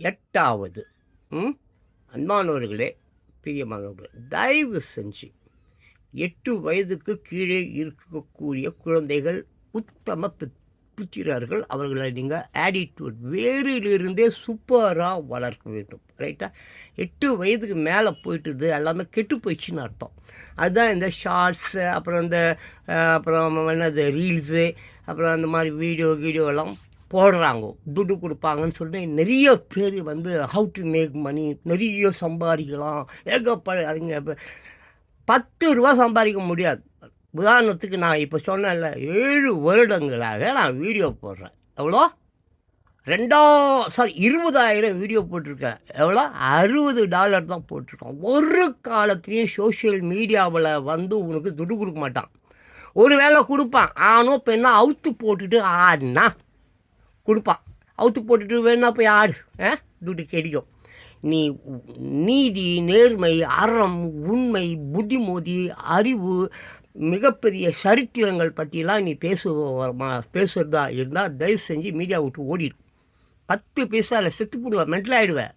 எட்டாவது. அன்பானவர்களே பிரியமானவர்களே தயவு செஞ்சு எட்டு வயதுக்கு கீழே இருக்கக்கூடிய குழந்தைகள் உத்தம புத்திரர்கள் அவர்களை நீங்கள் ஆட்டிடியூட் வேரிலிருந்தே சூப்பராக வளர்க்க வேண்டும் ரைட்டா எட்டு வயதுக்கு மேலே போயிட்டுது எல்லாமே கெட்டு போயிடுச்சுன்னு அர்த்தம். அதுதான் இந்த ஷார்ட்ஸு அப்புறம் இந்த அப்புறம் என்னது ரீல்ஸு அப்புறம் அந்த மாதிரி வீடியோ வீடியோ எல்லாம் போடுறாங்க. துட்டு கொடுப்பாங்கன்னு சொல்லிட்டு நிறைய பேர் வந்து ஹவு டு மேக் மணி நிறைய சம்பாதிக்கலாம். ஏகப்பட அதுங்க பத்து ரூபா சம்பாதிக்க முடியாது. உதாரணத்துக்கு நான் இப்போ சொன்னேன்ல ஏழு வருடங்களாக நான் வீடியோ போடுறேன். எவ்வளோ? ரெண்டா சாரி இருபதாயிரம் வீடியோ போட்டிருக்கேன். எவ்வளோ? அறுபது டாலர் தான் போட்டிருக்கேன் ஒரு காலத்துலேயும் சோஷியல் மீடியாவில் வந்து உனக்கு துட்டு கொடுக்க மாட்டான். ஒரு வேளை கொடுப்பான். ஆனோ பெண்ணா அவுத்து போட்டுட்டு ஆனா கொடுப்பான் அவுத்து போட்டுட்டு வேணா போய் ஆடு. ஆ? துட்டு கிடைக்கும் நீ நீதி நேர்மை அறம் உண்மை புத்திமோதி அறிவு மிகப்பெரிய சரித்திரங்கள் பற்றிலாம் நீ பேசுவ பேசுகிறதா இருந்தால் தயவு செஞ்சு மீடியா விட்டு ஓடிடு. பத்து பைசாவில் செத்து போடுவேன் மென்டல் ஆகிடுவேன்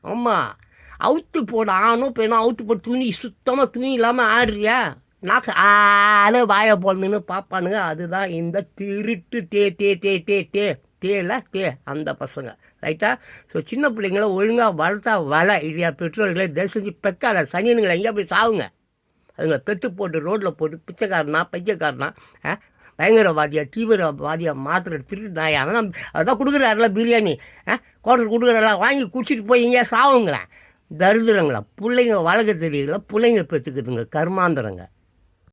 ஆமாம் அவுத்து போட ஆணும் பெண்ணும் அவுத்து போட்டு துணி சுத்தமாக துணி இல்லாமல் ஆடுறியா? நாக்கு ஆளு வாய போடணுன்னு பார்ப்பானுங்க. அதுதான் இந்த திருட்டு தே தே தே தே தே தேல தே அந்த பசங்க. ரைட்டா ஸோ சின்ன பிள்ளைங்கள ஒழுங்காக வளர்த்தா வலை இல்லையா? பெற்றோர்களை தயவு செஞ்சு பெக்காத சனியனுங்களை எங்கேயா போய் சாவுங்க. அதுங்களை பெத்து போட்டு ரோட்டில் போட்டு பிச்சைக்காரனா பைத்தியக்காரனா ஆ? தீவிரவாதியாக மாத்திர மாத்திரை திருட்டு நாய் அவன் அதான் கொடுக்குறாருல பிரியாணி ஆ? குவார்டர் கொடுக்குறாருல வாங்கி குடிச்சிட்டு போய் எங்கேயா சாவுங்களேன். தரிதிரங்களா பிள்ளைங்க வளர்க்க தெரியல பிள்ளைங்க பெற்றுக்குதுங்க கர்மாந்திரங்க.